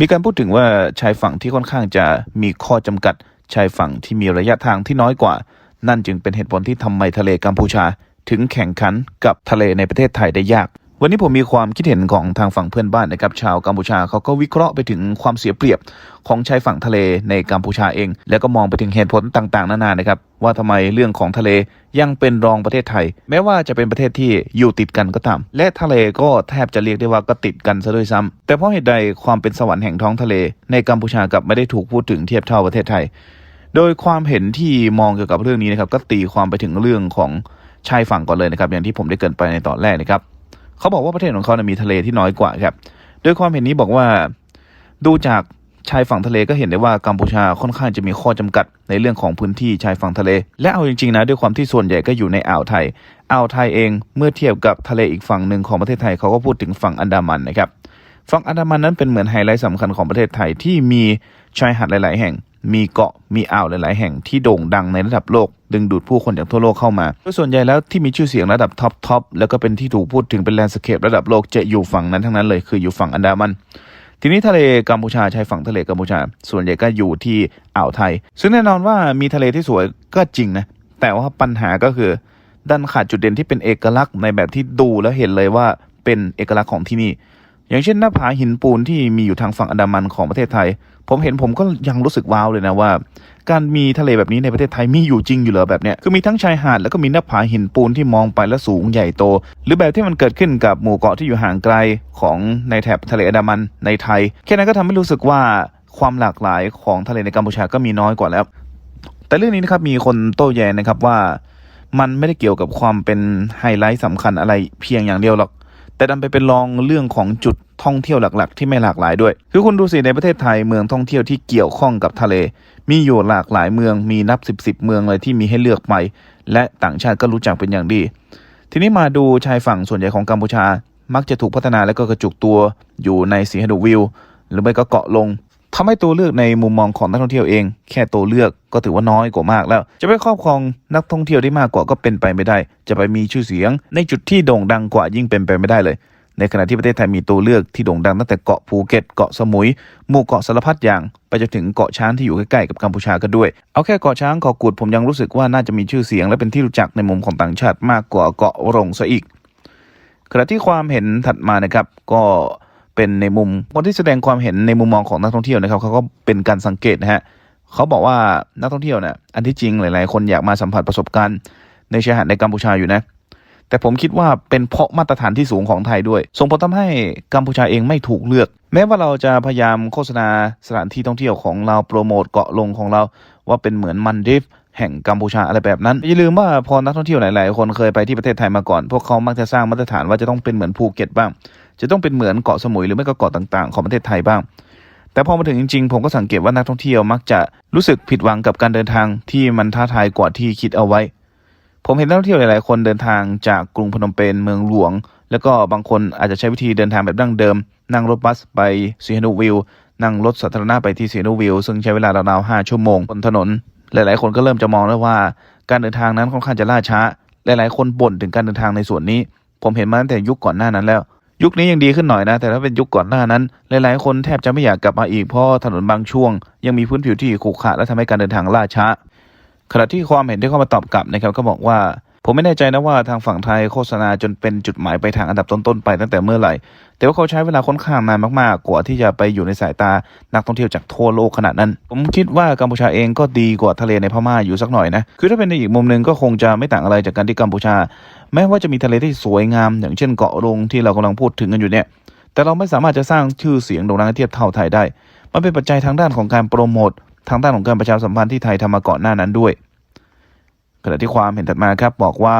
มีการพูดถึงว่าชายฝั่งที่ค่อนข้างจะมีข้อจำกัด ชายฝั่งที่มีระยะทางที่น้อยกว่า นั่นจึงเป็นเหตุผลที่ทำไมทะเลกัมพูชา ถึงแข่งขันกับทะเลในประเทศไทยได้ยาก วันนี้ผมมีความคิดเห็นของทางฝั่งเพื่อนบ้านนะครับ ชาวกัมพูชาเขาก็วิเคราะห์ไปถึงความเสียเปรียบของชายฝั่งทะเลในกัมพูชาเอง แล้วก็มองไปถึงเหตุผลต่างๆ นานานะครับ ว่าทำไมเรื่องของทะเลยังเป็นรองประเทศไทย แม้ว่าจะเป็นประเทศที่อยู่ติดกันก็ตาม และทะเลก็แทบจะเรียกได้ว่าก็ติดกันซะด้วยซ้ำแต่เพราะเหตุใดความเป็นสวรรค์แห่งท้องทะเล ในกัมพูชากับไม่ได้ถูกพูดถึงเทียบเท่าประเทศไทย โดยความเห็นที่มองเกี่ยวกับเรื่องนี้นะครับก็ตีความไปถึงเรื่องของชายฝั่งก่อนเลยนะครับ อย่างที่ผมได้เกินไปในตอนแรกนะครับเขาบอกว่าประเทศของเขานะมีทะเลที่น้อยกว่าครับโดยความเห็นนี้บอกว่า ดูจาก ชายฝั่งทะเลก็เห็นได้ว่ากัมพูชาค่อนข้างจะมีข้อจำกัดในเรื่องของพื้นที่ชายฝั่งทะเล และเอาจริงๆนะด้วยความที่ส่วนใหญ่ก็อยู่ในอ่าวไทยอ่าวไทยเองเมื่อเทียบกับทะเลอีกฝั่งหนึ่งของประเทศไทยเขาก็พูดถึงฝั่งอันดามันนะครับฝั่งอันดามันนั้นเป็นเหมือนไฮไลท์สำคัญของประเทศไทยที่มีชายหาดหลาย ๆ แห่ง มีเกาะมีอ่าวหลาย ๆ แห่งที่โด่งดังในระดับโลก ดึงดูดผู้คนจากทั่วโลกเข้ามาโดยส่วนใหญ่แล้วที่มีชื่อเสียงระดับท็อปทอปแล้วก็เป็นที่ถูกพูดถึงเป็นแลนด์สเคประดับโลกจะอยู่ฝั่งนั้นทั้งนั้นเลยคืออยู่ฝั่งอันดามัน ทีนี้ทะเลกัมพูชาชายฝั่งทะเลกัมพูชา ส่วนใหญ่ก็อยู่ที่อ่าวไทย ซึ่งแน่นอนว่ามีทะเลที่สวยก็จริงนะ แต่ว่าปัญหาก็คือดันขาดจุดเด่นที่เป็นเอกลักษณ์ในแบบที่ดูแล้วเห็นเลยว่าเป็นเอกลักษณ์ของที่นี่ อย่างเช่นหน้าผาหินปูนที่มีอยู่ทางฝั่งอันดามันของประเทศไทย ผมเห็นผมก็ยังรู้สึกว้าวเลยนะว่า การมีทะเลแบบนี้ในประเทศไทยมีอยู่จริงอยู่เหรอแบบเนี้ยคือมีทั้งชายหาดแล้วก็มีหน้าผาหินปูนที่มองไปแล้วสูงใหญ่โต หรือแบบที่มันเกิดขึ้นกับหมู่เกาะที่อยู่ห่างไกลของในแถบทะเลอันดามันในไทยแค่นั้นก็ทำให้รู้สึกว่าความหลากหลายของทะเลในกัมพูชาก็มีน้อยกว่าแล้ว แต่เรื่องนี้นะครับมีคนโต้แย้งนะครับว่ามันไม่ได้เกี่ยวกับความเป็นไฮไลท์สำคัญอะไรเพียงอย่างเดียวหรอก แต่ดันไปเป็นรองเรื่องของจุดท่องเที่ยวหลักๆ ที่ไม่หลากหลายด้วย คือคุณดูสิในประเทศไทยเมืองท่องเที่ยวที่เกี่ยวข้องกับทะเล มีอยู่หลากหลายเมืองมีนับสิบสิบเมืองเลยที่มีให้เลือกไป และต่างชาติก็รู้จักเป็นอย่างดี ทีนี้มาดูชายฝั่งส่วนใหญ่ของกัมพูชา มักจะถูกพัฒนาและก็กระจุกตัวอยู่ในสีหดุวิว หรือไม่ก็เกาะลง ทำให้ตัวเลือกในมุมมองของนักท่องเที่ยวเอง แค่ตัวเลือกก็ถือว่าน้อยกว่ามากแล้ว จะไปครอบครองนักท่องเที่ยวได้มากกว่าก็เป็นไปไม่ได้ จะไปมีชื่อเสียง ในจุดที่โด่งดังกว่ายิ่งเป็นไปไม่ได้เลย ในขณะที่ประเทศไทยมีตัวเลือกที่โด่งดังตั้งแต่เกาะภูเก็ตเกาะสมุยหมู่เกาะสารพัดอย่าง ไปจนถึงเกาะช้างที่อยู่ใกล้ๆกับกัมพูชาก็ด้วย เอาแค่เกาะช้างเกาะกูดผมยังรู้สึกว่าน่าจะมีชื่อเสียง และเป็นที่รู้จักในมุมของต่างชาติมากกว่าเกาะรงซะอีกขณะที่ความเห็นถัดมานะครับก็ เป็นในมุมคนที่แสดงความเห็นในมุมมองของนักท่องเที่ยวนะครับเขาก็เป็นการสังเกตนะฮะเขาบอกว่านักท่องเที่ยวเนี่ยอันที่จริงหลาย ๆ คนอยากมาสัมผัสประสบการณ์ในชายหาดในกัมพูชาอยู่นะ แต่ผมคิดว่าเป็นเพราะมาตรฐานที่สูงของไทยด้วย ส่งผลทำให้กัมพูชาเองไม่ถูกเลือก แม้ว่าเราจะพยายามโฆษณาสถานที่ท่องเที่ยวของเราโปรโมทเกาะลงของเรา ว่าเป็นเหมือนมันดิฟแห่งกัมพูชาอะไรแบบนั้น อย่าลืมว่าพอนักท่องเที่ยวหลาย ๆ คนเคยไปที่ประเทศไทยมาก่อน พวกเขามักจะสร้างมาตรฐานว่าจะต้องเป็นเหมือนภูเก็ตบ้าง จะต้องเป็นเหมือนเกาะสมุยหรือไม่ก็เกาะต่างๆ ของประเทศไทยบ้าง แต่พอมาถึงจริงๆ ผมก็สังเกตว่านักท่องเที่ยวมักจะรู้สึกผิดหวังกับการเดินทางที่มันท้าทายกว่าที่คิดเอาไว้ ผมเห็นนักท่องเที่ยวหลายๆ คนเดินทางจากกรุงพนมเปญเมืองหลวง แล้วก็บางคนอาจจะใช้วิธีเดินทางแบบดั้งเดิม นั่งรถบัสไปสีหนุวิวนั่งรถสาธารณะไปที่สีหนุวิวซึ่งใช้เวลาราวๆห้าชั่วโมงบนถนน หลายๆ คนก็เริ่มจะมองแล้วว่า การเดินทางนั้นค่อนข้างจะล่าช้า หลายๆ คนบ่นถึงการเดินทางในส่วนนี้ ผมเห็นมาตั้งแต่ยุคก่อนหน้านั้นแล้ว ยุคนี้ยังดีขึ้นหน่อยนะ แต่ถ้าเป็นยุคก่อนหน้านั้น หลาย ๆ คนแทบจะไม่อยากกลับมาอีกเพราะถนนบางช่วง ยังมีพื้นผิวที่ขรุขระและทำให้การเดินทางล่าช้า ขณะที่ความเห็นที่เข้ามาตอบกลับนะครับก็บอกว่าผมไม่แน่ใจนะว่าทางฝั่งไทยโฆษณาจนเป็นจุดหมายไปทางอันดับต้น ๆ ไปตั้งแต่เมื่อไหร่ แต่ว่าเขาใช้เวลาค่อนข้างนานมากๆ กว่าที่จะไปอยู่ในสายตานักท่องเที่ยวจากทั่วโลกขนาดนั้น ผมคิดว่ากัมพูชาเองก็ดีกว่าทะเลในพม่าอยู่สักหน่อยนะ คือถ้าเป็นในอีกมุมหนึ่งก็คงจะไม่ต่างอะไรจากการที่กัมพูชา แม้ว่าจะมีทะเลที่สวยงาม อย่างเช่นเกาะรงที่เรากำลังพูดถึงกันอยู่เนี่ย แต่เราไม่สามารถจะสร้างชื่อเสียงโด่งดังเทียบเท่าไทยได้ มันเป็นปัจจัยทางด้านของการโปรโมททางด้านของการประชาสัมพันธ์ที่ไทยทำมาก่อนหน้านั้นด้วยขณะที่ความเห็นถัดมาครับบอกว่า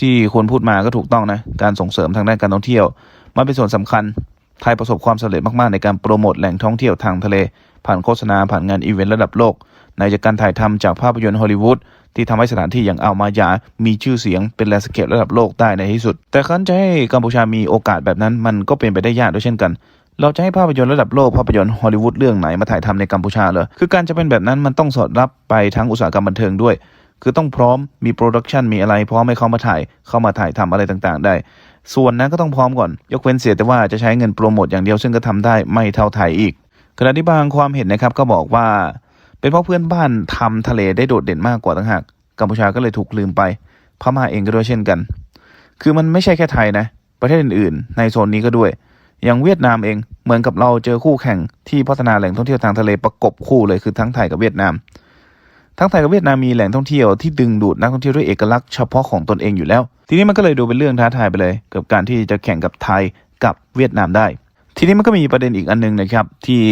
ที่คนพูดมาก็ถูกต้องนะการส่งเสริมทางด้านการท่องเที่ยวมันเป็นส่วนสำคัญไทยประสบความสำเร็จมากๆในการโปรโมทแหล่งท่องเที่ยวทางทะเล ผ่านโฆษณาผ่านงานอีเวนต์ระดับโลกในจากการถ่ายทำจากภาพยนตร์ฮอลลีวูด ที่ทำให้สถานที่อย่างอัลมายา มีชื่อเสียงเป็นแลนด์สเคประดับโลกได้ในที่สุด แต่ครั้นจะให้กัมพูชามีโอกาสแบบนั้นมันก็เป็นไปได้ยากด้วยเช่นกันเราจะให้ภาพยนตร์ระดับโลกภาพยนตร์ฮอลลีวูดเรื่องไหนมาถ่ายทำในกัมพูชาเลยคือการจะเป็นแบบนั้นมันต้องสอดรับไปทั้งอุตสาหกรรมบันเทิงด้วย คือต้องพร้อมมีโปรดักชันมีอะไรพร้อมให้เขามาถ่าย เข้ามาถ่ายทำอะไรต่างๆ ได้ ส่วนนั้นก็ต้องพร้อมก่อน ยกเว้นเสียแต่ว่าจะใช้เงินโปรโมทอย่างเดียวซึ่งก็ทำได้ไม่เท่าไทยอีกขณะที่บางความเห็นนะครับก็บอกว่า เป็นเพราะเพื่อนบ้านทำทะเลได้โดดเด่นมากกว่าต่างหากกัมพูชาก็เลยถูกลืมไปพม่าเองก็ด้วยเช่นกัน คือมันไม่ใช่แค่ไทยนะ ประเทศอื่นๆ ในโซนนี้ก็ด้วย อย่างเวียดนามเองเหมือนกับเราเจอคู่แข่งที่พัฒนาแหล่งท่องเที่ยวทางทะเลประกบคู่เลยคือทั้งไทยกับเวียดนาม ทั้งไทยกับเวียดนามมีแหล่งท่องเที่ยวที่ดึงดูดนักท่องเที่ยวด้วยเอกลักษณ์เฉพาะของตนเองอยู่แล้ว ทีนี้มันก็เลยดูเป็นเรื่องท้าทายไปเลย กับการที่จะแข่งกับไทยกับเวียดนามได้ ทีนี้มันก็มีประเด็นอีกอันหนึงนะครับที่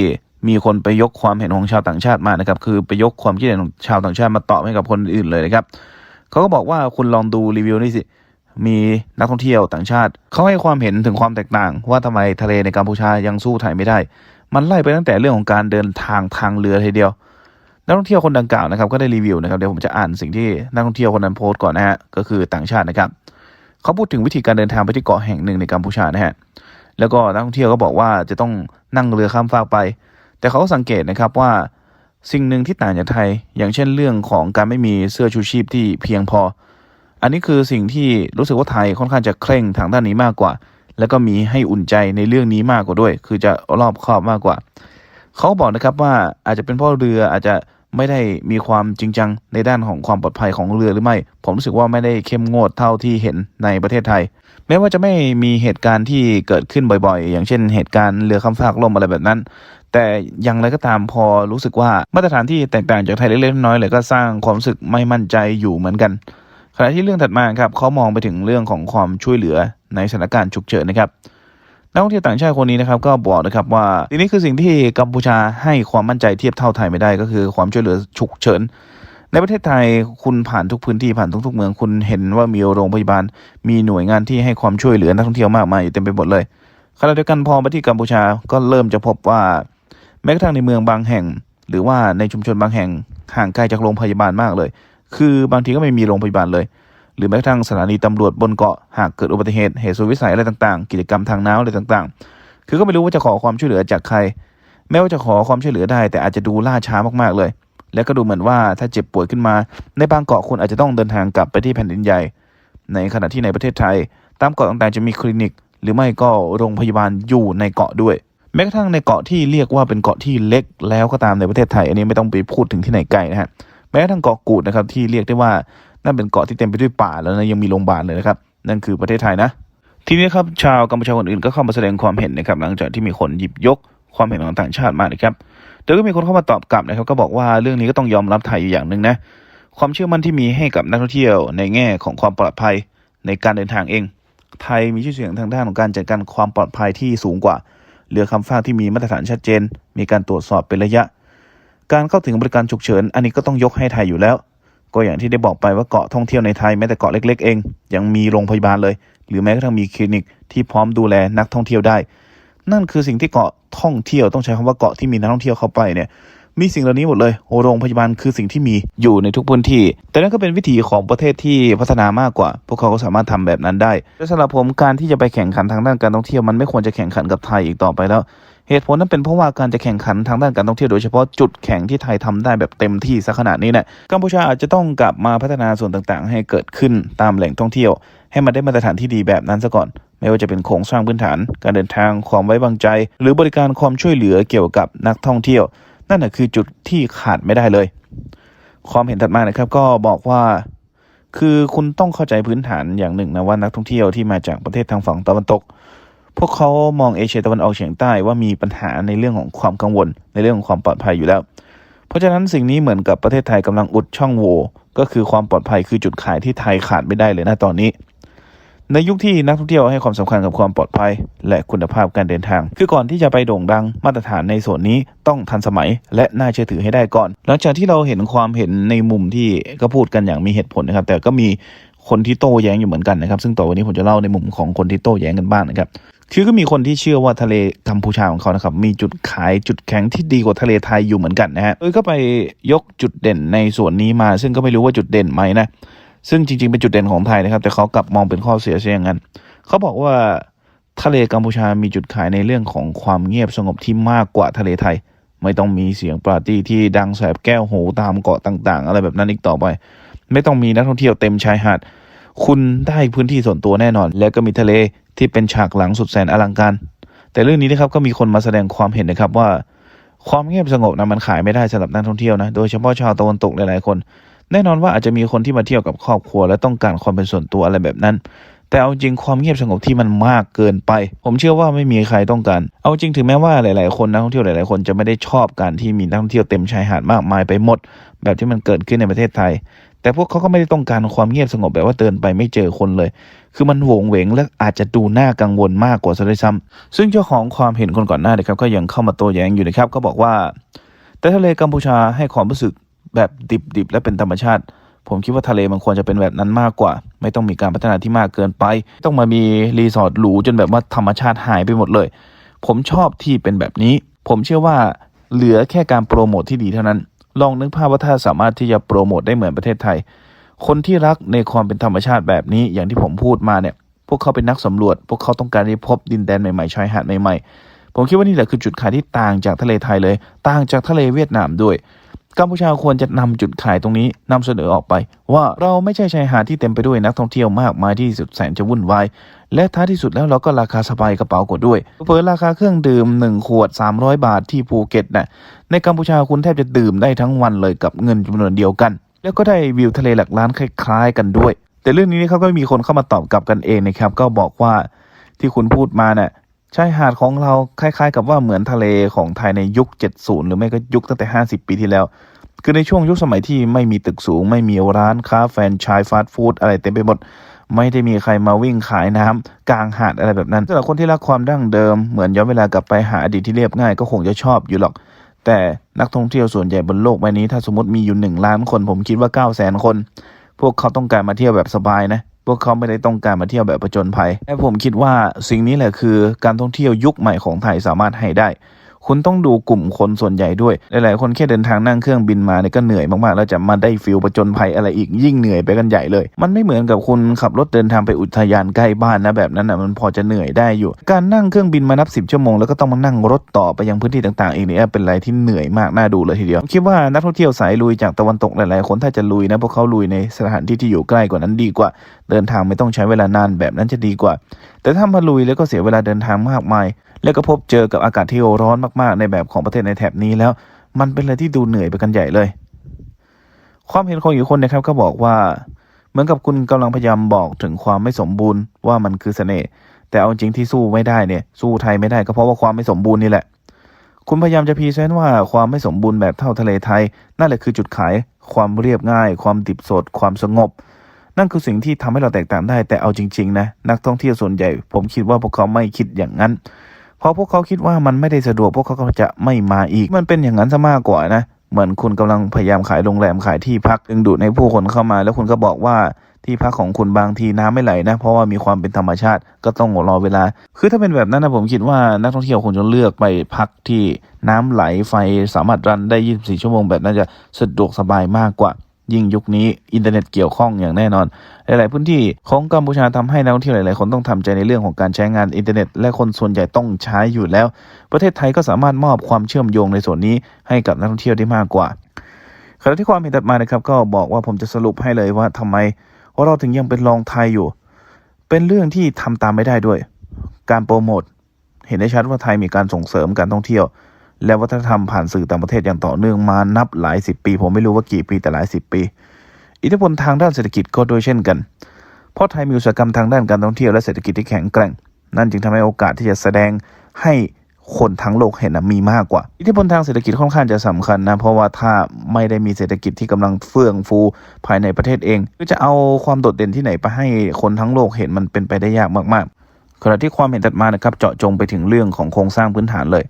มีคนไปยกความเห็นของชาวต่างชาติมานะครับ คือไปยกความคิดเห็นของชาวต่างชาติมาตอบให้กับคนอื่นเลยนะครับเขาก็บอกว่าคุณลองดูรีวิวนี่สิมีนักท่องเที่ยวต่างชาติเขาให้ความเห็นถึงความแตกต่าง ว่าทำไมทะเลในกัมพูชายังสู้ไทยไม่ได้ มันไล่ไปตั้งแต่เรื่องของการเดินทางทางเรือทีเดียว นักท่องเที่ยวคนดังกล่าวนะครับ ก็ได้รีวิวนะครับเดี๋ยวผมจะอ่านสิ่งที่นักท่องเที่ยวคนนั้นโพสต์ก่อนนะฮะก็คือต่างชาตินะครับเขาพูดถึงวิธีการเดินทางไปที่เกาะแห่งหนึ่งในกัมพูชานะฮะแล้วก็นักท่องเที่ยวก็บอกว่าจะต้องนั่งเรือข้ามฟากไป แต่เขาสังเกตนะครับว่าสิ่งหนึ่งที่ต่างจากไทย อย่างเช่นเรื่องของการไม่มีเสื้อชูชีพที่เพียงพอ อันนี้คือสิ่งที่รู้สึกว่าไทยค่อนข้างจะเคร่งทางด้านนี้มากกว่า แล้วก็มีให้อุ่นใจในเรื่องนี้มากกว่าด้วย คือจะรอบคอบมากกว่า เขาบอกนะครับว่าอาจจะเป็นเพราะเรืออาจจะไม่ได้มีความจริงจังในด้านของความปลอดภัยของเรือหรือไม่ ผมรู้สึกว่าไม่ได้เข้มงวดเท่าที่เห็นในประเทศไทย แม้ว่าจะไม่มีเหตุการณ์ที่เกิดขึ้นบ่อยๆ อย่างเช่น เหตุการณ์เรือข้ามฟากล่มอะไรแบบนั้น แต่อย่างไรก็ตามพอรู้สึกว่ามาตรฐานที่แตกต่างจากไทยเล็กๆน้อยๆเลยก็สร้างความรู้สึกไม่มั่นใจอยู่เหมือนกันขณะที่เรื่องถัดมาครับเขามองไปถึงเรื่องของความช่วยเหลือในสถานการณ์ฉุกเฉินนะครับนักท่องเที่ยวต่างชาติคนนี้นะครับก็บอกนะครับว่าทีนี้คือสิ่งที่กัมพูชาให้ความมั่นใจเทียบเท่าไทยไม่ได้ก็คือความช่วยเหลือฉุกเฉิน ในประเทศไทยคุณผ่านทุกพื้นที่ผ่านทุกๆเมืองคุณเห็นว่ามีโรงพยาบาล มีหน่วยงานที่ให้ความช่วยเหลือนักท่องเที่ยวมากมายอยู่เต็มไปหมดเลยขณะเดียวกันพอมาที่กัมพูชาก็เริ่มจะพบว่า แม้กระทั่งในเมืองบางแห่ง หรือว่าในชุมชนบางแห่งห่างไกลจากโรงพยาบาลมากเลย คือบางทีก็ไม่มีโรงพยาบาลเลย หรือแม้กระทั่งสถานีตำรวจบนเกาะหากเกิดอุบัติเหตุเหตุสุดวิสัยอะไรต่างๆ กิจกรรมทางน้ำอะไรต่างๆ คือก็ไม่รู้ว่าจะขอความช่วยเหลือจากใคร แม้ว่าจะขอความช่วยเหลือได้ แต่อาจจะดูล่าช้ามากๆเลย และก็ดูเหมือนว่าถ้าเจ็บป่วยขึ้นมา ในบางเกาะคุณอาจจะต้องเดินทางกลับไปที่แผ่นดินใหญ่ ในขณะที่ในประเทศไทย ตามเกาะต่างๆจะมีคลินิก หรือไม่ก็โรงพยาบาลอยู่ในเกาะด้วย แม้กระทั่งในเกาะที่เรียกว่าเป็นเกาะที่เล็กแล้วก็ตามในประเทศไทย อันนี้ไม่ต้องไปพูดถึงที่ไหนไกลนะฮะแม้กระทั่งเกาะกูดนะครับที่เรียกได้ว่านั่นเป็นเกาะที่เต็มไปด้วยป่าแล้วนะยังมีโรงพยาบาลเลยนะครับนั่นคือประเทศไทยนะ ทีนี้ครับชาวกัมพูชาคนอื่นก็เข้ามาแสดงความเห็นนะครับหลังจากที่มีคนหยิบยกความเห็นของต่างชาติมานะครับโดยก็มีคนเข้ามาตอบกลับนะครับ ก็บอกว่าเรื่องนี้ก็ต้องยอมรับไทยอยู่อย่างหนึ่งนะความเชื่อมั่นที่มีให้กับนักท่องเที่ยวในแง่ของความปลอดภัยในการเดินทางเอง ไทยมีชื่อเสียงทางด้านของการจัดการความปลอดภัยที่สูงกว่า เรือคำฟ้ากที่มีมาตรฐานชัดเจน มีการตรวจสอบเป็นระยะ การเข้าถึงบริการฉุกเฉิน อันนี้ก็ต้องยกให้ไทยอยู่แล้ว ก็อย่างที่ได้บอกไปว่าเกาะท่องเที่ยวในไทยแม้แต่เกาะเล็ก ๆ เอง ยังมีโรงพยาบาลเลย หรือแม้กระทั่งมีคลินิกที่พร้อมดูแลนักท่องเที่ยวได้ นั่นคือสิ่งที่เกาะท่องเที่ยวต้องใช้คำว่าเกาะที่มีนักท่องเที่ยวเข้าไปเนี่ย มีสิ่งเหล่านี้หมดเลยโรงพยาบาลคือสิ่งที่มีอยู่ในทุกพื้นที่ แต่นั่นก็เป็นวิถีของประเทศที่พัฒนามากกว่า พวกเขาก็สามารถทำแบบนั้นได้และสำหรับผมการที่จะไปแข่งขันทางด้านการท่องเที่ยวมันไม่ควรจะแข่งขันกับไทยอีกต่อไปแล้วเหตุผลนั้นเป็นเพราะว่าการจะแข่งขันทางด้านการท่องเที่ยวโดยเฉพาะจุดแข่งที่ไทยทำได้แบบเต็มที่ซะขนาดนี้เนี่ยกัมพูชาอาจจะต้องกลับมาพัฒนาส่วนต่างๆ ให้เกิดขึ้นตามแหล่งท่องเที่ยว ให้มันได้มาตรฐานที่ดีแบบนั้นซะก่อน ไม่ว่าจะเป็นโครงสร้างพื้นฐาน การเดินทางความไว้วางใจ หรือบริการความช่วยเหลือเกี่ยวกับนักท่องเที่ยว นั่นแหะคือจุดที่ขาดไม่ได้เลย ความเห็นถัดมานะครับ ก็บอกว่าคือคุณต้องเข้าใจพื้นฐานอย่างหนึ่งนะว่านักท่องเที่ยวที่มาจากประเทศทางฝั่งตะวันตก พวกเขามองเอเชียตะวันออกเฉียงใต้ว่ามีปัญหาในเรื่องของความกังวล ในเรื่องของความปลอดภัยอยู่แล้ว เพราะฉะนั้นสิ่งนี้เหมือนกับประเทศไทยกำลังอุดช่องโหว่ก็คือความปลอดภัยคือจุดขายที่ไทยขาดไม่ได้เลยนะตอนนี้ ในยุคที่นักท่องเที่ยวให้ความสำคัญกับความปลอดภัย และคุณภาพการเดินทาง คือก่อนที่จะไปโด่งดังมาตรฐานในส่วนนี้ต้องทันสมัย และน่าเชื่อถือให้ได้ก่อน หลังจากที่เราเห็นความเห็นในมุมที่ก็พูดกันอย่างมีเหตุผลนะครับ แต่ก็มีคนที่โต้แย้งอยู่เหมือนกันนะครับ ซึ่งต่อวันนี้ผมจะเล่าในมุมของคนที่โต้แย้งกันบ้างนะครับคือก็มีคนที่เชื่อว่าทะเลกัมพูชาของเขานะครับมีจุดขายจุดแข็งที่ดีกว่าทะเลไทยอยู่เหมือนกันนะฮะเออก็ไปยกจุดเด่นในส่วนนี้มา ซึ่งก็ไม่รู้ว่าจุดเด่นไหมนะ ซึ่งจริงๆ เป็นจุดเด่นของไทยนะครับ แต่เขากลับมองเป็นข้อเสียซะอย่างนั้น เขาบอกว่าทะเลกัมพูชามีจุดขายในเรื่องของความเงียบสงบที่มากกว่าทะเลไทย ไม่ต้องมีเสียงปาร์ตี้ที่ดังแสบแก้วหูตามเกาะต่าง ๆ อะไรแบบนั้นอีกต่อไป ไม่ต้องมีนักท่องเที่ยวเต็มชายหาดคุณได้พื้นที่ส่วนตัวแน่นอน แล้วก็มีทะเลที่เป็นฉากหลังสุดแสนอลังการ แต่เรื่องนี้นะครับก็มีคนมาแสดงความเห็นนะครับว่า ความเงียบสงบนะมันขายไม่ได้สำหรับนักท่องเที่ยวนะ โดยเฉพาะชาวตะวันตกหลายๆคน แน่นอนว่าอาจจะมีคนที่มาเที่ยวกับครอบครัว และต้องการความเป็นส่วนตัวอะไรแบบนั้น แต่เอาจริงความเงียบสงบที่มันมากเกินไป ผมเชื่อว่าไม่มีใครต้องการ เอาจริงถึงแม้ว่าหลาย ๆ คนนักท่องเที่ยวหลาย ๆ คนจะไม่ได้ชอบการที่มีนักท่องเที่ยวเต็มชายหาดมากมายไปหมด แบบที่มันเกิดขึ้นในประเทศไทย แต่พวกเขาก็ไม่ได้ต้องการความเงียบสงบแบบว่าเดินไปไม่เจอคนเลย คือมันโหวงเหวงและอาจจะดูน่ากังวลมากกว่าซะด้วยซ้ำซึ่งเจ้าของความเห็นคนก่อนหน้านะครับก็ยังเข้ามาโต้แย้งอยู่นะครับก็บอกว่าแต่ทะเลกัมพูชาให้ความรู้สึก แบบดิบๆและเป็นธรรมชาติ ผมคิดว่าทะเลมันควรจะเป็นแบบนั้นมากกว่า ไม่ต้องมีการพัฒนาที่มากเกินไป ต้องมามีรีสอร์ทหรูจนแบบว่าธรรมชาติหายไปหมดเลย ผมชอบที่เป็นแบบนี้ ผมเชื่อว่าเหลือแค่การโปรโมทที่ดีเท่านั้น ลองนึกภาพว่าถ้าสามารถที่จะโปรโมทได้เหมือนประเทศไทย คนที่รักในความเป็นธรรมชาติแบบนี้อย่างที่ผมพูดมาเนี่ย พวกเขาเป็นนักสำรวจ พวกเขาต้องการที่พบดินแดนใหม่ๆชายหาดใหม่ๆผมคิดว่านี่แหละคือจุดขายที่ต่างจากทะเลไทยเลย ต่างจากทะเลเวียดนามด้วย กัมพูชาควรจะนำจุดขายตรงนี้นำเสนอออกไป ว่าเราไม่ใช่ชายหาดที่เต็มไปด้วยนักท่องเที่ยวมากมายที่สุดแสนจะวุ่นวายและท้ายที่สุดแล้วเราก็ราคาสบายกระเป๋ากว่าด้วยเปิดราคาเครื่องดื่ม 1 ขวด 300 บาทที่ภูเก็ตน่ะในกัมพูชาคุณแทบจะดื่มได้ทั้งวันเลยกับเงินจำนวนเดียวกัน แล้วก็ได้วิวทะเลหลักล้านคล้ายๆ กันด้วย แต่เรื่องนี้เขาก็มีคนเข้ามาตอบกลับกันเองนะครับก็บอกว่าที่คุณพูดมาเนี่ย ชายหาดของเราคล้ายๆ กับว่าเหมือนทะเลของไทยในยุค 70 หรือไม่ก็ยุคตั้งแต่ 50 ปีที่แล้ว คือในช่วงยุคสมัยที่ไม่มีตึกสูง ไม่มีร้านค้าแฟนชายฟาสต์ฟู้ดอะไรเต็มไปหมดไม่ได้มีใครมาวิ่งขายน้ำกลางหาดอะไรแบบนั้นสำหรับคนที่รักความดั้งเดิมเหมือนย้อนเวลากลับไปหาอดีตที่เรียบง่ายก็คงจะชอบอยู่หรอก แต่นักท่องเที่ยวส่วนใหญ่บนโลกใบนี้ ถ้าสมมติมีอยู่หนึ่งล้านคน ผมคิดว่า9 0 0 0 0 0 คน พวกเขาต้องการมาเที่ยวแบบสบายนะ พวกเขาไม่ได้ต้องการมาเที่ยวแบบประจนภัยและผมคิดว่าสิ่งนี้แหละคือการท่องเที่ยวยุคใหม่ของไทยสามารถให้ได้ คุณต้องดูกลุ่มคนส่วนใหญ่ด้วย หลายๆ คนแค่เดินทางนั่งเครื่องบินมาเนี่ยก็เหนื่อยมากๆ แล้วจะมาได้ฟิลประจนภัยอะไรอีกยิ่งเหนื่อยไปกันใหญ่เลย มันไม่เหมือนกับคุณขับรถเดินทางไปอุทยานใกล้บ้านนะแบบนั้นนะมันพอจะเหนื่อยได้อยู่ การนั่งเครื่องบินมานับสิบชั่วโมงแล้วก็ต้องมานั่งรถต่อไปยังพื้นที่ต่างๆอีกเนี่ยเป็นอะไรที่เหนื่อยมากน่าดูเลยทีเดียว คิดว่านักท่องเที่ยวสายลุยจากตะวันตกหลายๆ คนถ้าจะลุยนะพวกเขาลุยในสถานที่ที่อยู่ใกล้กว่านั้นดีกว่า เดินทางไม่ต้องใช้เวลานานแบบนั้นจะดีกว่า แต่ถ้ามาลุยแล้วก็เสียเวลาเดินทางมากมาย แล้วก็พบเจอกับอากาศที่ร้อนมากๆ ในแบบของประเทศในแถบนี้แล้ว มันเป็นอะไรที่ดูเหนื่อยไปกันใหญ่เลย ความเห็นของอีกคนนะครับก็บอกว่า เหมือนกับคุณกำลังพยายามบอกถึงความไม่สมบูรณ์ว่ามันคือเสน่ห์แต่เอาจริงที่สู้ไม่ได้เนี่ย สู้ไทยไม่ได้ก็เพราะว่าความไม่สมบูรณ์นี่แหละ คุณพยายามจะพีเซนว่าความไม่สมบูรณ์แบบเท่าทะเลไทย นั่นแหละคือจุดขาย ความเรียบง่าย ความดิบสด ความสงบ นั่นคือสิ่งที่ทำให้เราแตกต่างได้ แต่เอาจริง ๆ นะ นักท่องเที่ยวส่วนใหญ่ ผมคิดว่าพวกเขาไม่คิดอย่างนั้น เพราะพวกเขาคิดว่ามันไม่ได้สะดวกพวกเขาก็จะไม่มาอีก มันเป็นอย่างนั้นซะมากกว่านะ เหมือนคุณกำลังพยายามขายโรงแรมขายที่พักดึงดูดในผู้คนเข้ามา แล้วคุณก็บอกว่าที่พักของคุณบางทีน้ำไม่ไหลนะ เพราะว่ามีความเป็นธรรมชาติก็ต้องรอเวลา คือถ้าเป็นแบบนั้นนะผมคิดว่านักท่องเที่ยวคงจะเลือกไปพักที่น้ำไหลไฟสามารถรันได้ 24 ชั่วโมงแบบนั้นจะสะดวกสบายมากกว่า ยิ่งยุคนี้อินเทอร์เน็ตเกี่ยวข้องอย่างแน่นอน หลาย ๆ พื้นที่ของกัมพูชาทำให้นักท่องเที่ยวหลาย ๆ คนต้องทำใจในเรื่องของการใช้งานอินเทอร์เน็ต และคนส่วนใหญ่ต้องใช้อยู่แล้ว ประเทศไทยก็สามารถมอบความเชื่อมโยงในส่วนนี้ให้กับนักท่องเที่ยวได้มากกว่าขณะที่ความเห็นถัดมานะครับก็บอกว่าผมจะสรุปให้เลยว่าทำไมเราถึงยังเป็นรองไทยอยู่ เป็นเรื่องที่ทำตามไม่ได้ด้วย การโปรโมทเห็นได้ชัดว่าไทยมีการส่งเสริมการท่องเที่ยว และวัฒนธรรมผ่านสื่อต่างประเทศอย่างต่อเนื่องมานับหลายสิบปี ผมไม่รู้ว่ากี่ปีแต่หลายสิบปี อิทธิพลทางด้านเศรษฐกิจก็โดยเช่นกัน เพราะไทยมีอุตสาหกรรมทางด้านการท่องเที่ยวและเศรษฐกิจที่แข็งแกร่ง นั่นจึงทำให้โอกาสที่จะแสดงให้คนทั้งโลกเห็นนะมีมากกว่า อิทธิพลทางเศรษฐกิจค่อนข้างจะสำคัญนะเพราะว่าถ้าไม่ได้มีเศรษฐกิจที่กำลังเฟื่องฟูภายในประเทศเองก็จะเอาความโดดเด่นที่ไหนไปให้คนทั้งโลกเห็นมันเป็นไปได้ยากมากๆขณะที่ความเห็นถัดมานะครับเจาะจงไปถึงเรื่องของโครงสร้างพื้นฐานเลย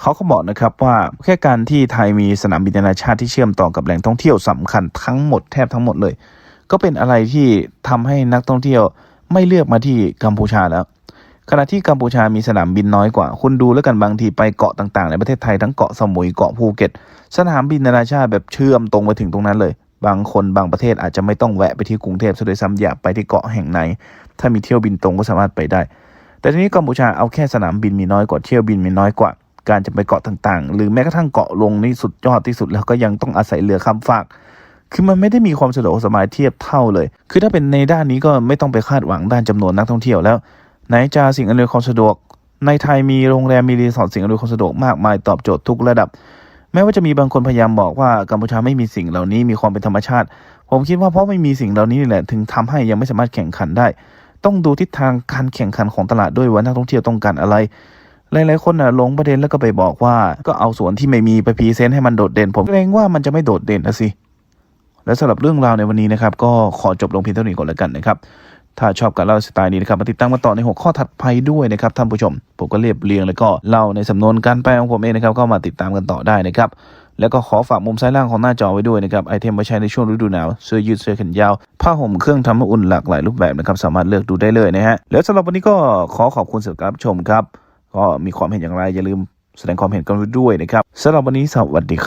เขาก็บอกนะครับว่าแค่การที่ไทยมีสนามบินนานาชาติที่เชื่อมต่อกับแหล่งท่องเที่ยวสำคัญทั้งหมดแทบทั้งหมดเลย ก็เป็นอะไรที่ทำให้นักท่องเที่ยวไม่เลือกมาที่กัมพูชาแล้ว ขณะที่กัมพูชามีสนามบินน้อยกว่า คุณดูแล้วกันบางทีไปเกาะต่างๆ ในประเทศไทยทั้งเกาะสมุยเกาะภูเก็ต สนามบินนานาชาติแบบเชื่อมตรงไปถึงตรงนั้นเลย บางคนบางประเทศอาจจะไม่ต้องแวะไปที่กรุงเทพซะด้วยซ้ำอยากไปที่เกาะแห่งไหน ถ้ามีเที่ยวบินตรงก็สามารถไปได้ แต่ทีนี้กัมพูชาเอาแค่สนามบินมีน้อยกว่าเที่ยวบินมีน้อยกว่า การจะไปเกาะต่างๆ หรือแม้กระทั่งเกาะลงนี่สุดยอดที่สุดแล้วก็ยังต้องอาศัยเรือข้ามฟากคือมันไม่ได้มีความสะดวกสบายเทียบเท่าเลย คือถ้าเป็นในด้านนี้ก็ไม่ต้องไปคาดหวังด้านจำนวนนักท่องเที่ยวแล้ว ไหนจะสิ่งอำนวยความสะดวก ในไทยมีโรงแรมมีรีสอร์ทสิ่งอำนวยความสะดวกมากมายตอบโจทย์ทุกระดับ แม้ว่าจะมีบางคนพยายามบอกว่ากัมพูชาไม่มีสิ่งเหล่านี้มีความเป็นธรรมชาติ ผมคิดว่าเพราะไม่มีสิ่งเหล่านี้นี่แหละถึงทำให้ยังไม่สามารถแข่งขันได้ ต้องดูทิศทางการแข่งขันของตลาดด้วยว่านักท่องเที่ยวต้องการอะไร หลายๆคนน่ะลงประเด็นแล้วก็ไปบอกว่า ก็เอาส่วนที่ไม่มีไปพรีเซนต์ให้มันโดดเด่น ผมเกรงว่ามันจะไม่โดดเด่นนะสิ และสำหรับเรื่องราวในวันนี้นะครับ ก็ขอจบลงเพียงเท่านี้ก่อนแล้วกันนะครับ ถ้าชอบการเล่าสไตล์นี้นะครับมาติดตามกันต่อในหัวข้อถัดไปด้วยนะครับท่านผู้ชม ผมก็เรียบเรียงแล้วก็เล่าในสำนวนการแปลของผมเองนะครับก็มาติดตามกันต่อได้นะครับแล้วก็ขอฝากมุมซ้ายล่างของหน้าจอไว้ด้วยนะครับไอเทมไว้ใช้ในช่วงฤดูหนาวเสื้อยืดเสื้อแขนยาวผ้าห่มเครื่องทำนุ่นหลากหลายรูปแบบนะครับสามารถเลือกดูได้เลยนะฮะแล้วสำหรับวันนี้ก็ขอขอบคุณสำหรับชมครับ ก็มีความเห็นอย่างไรอย่าลืมแสดงความเห็นกันด้วยนะครับสำหรับวันนี้สวัสดีครับ